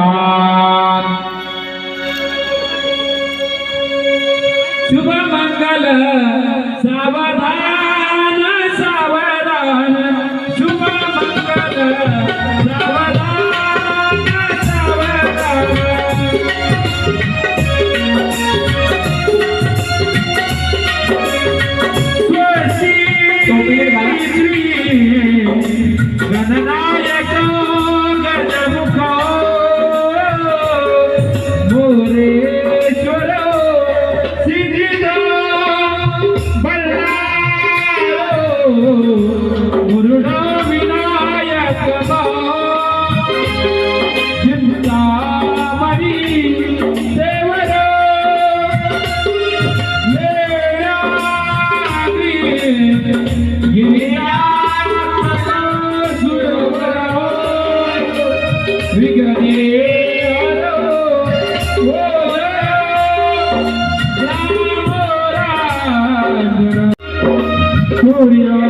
பெருமான் சுபமங்கள Hallelujah.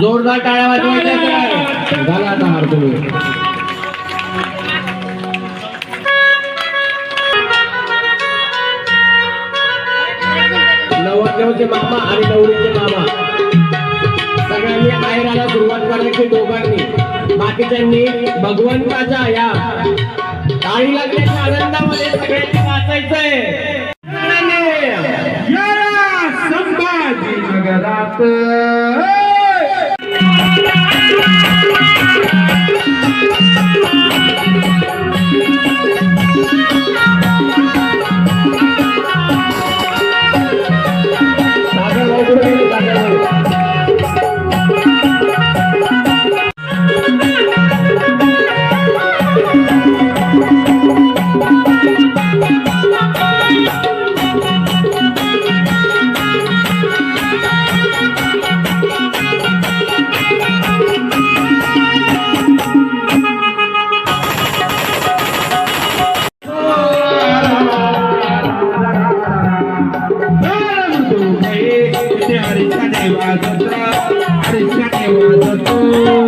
जोरदार टाळ्या झाला आता हार तुम्ही. नवरदेवचे मामा आणि नवरीचे मामा. त्यांनी भगवंताच्या या. काही लग्नाच्या आनंदामध्ये सगळ्यांनी वाचायचंय संभाजी नगरात. Gopal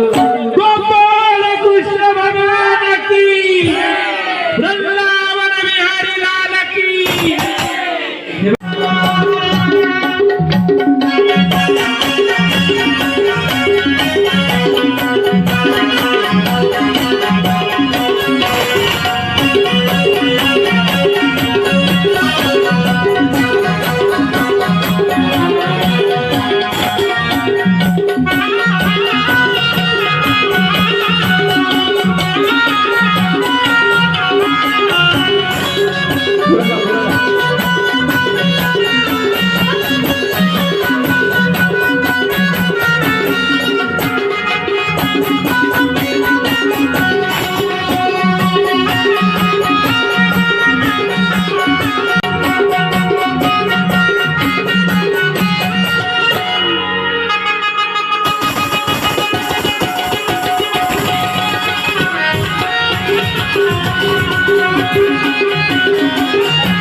Thank you.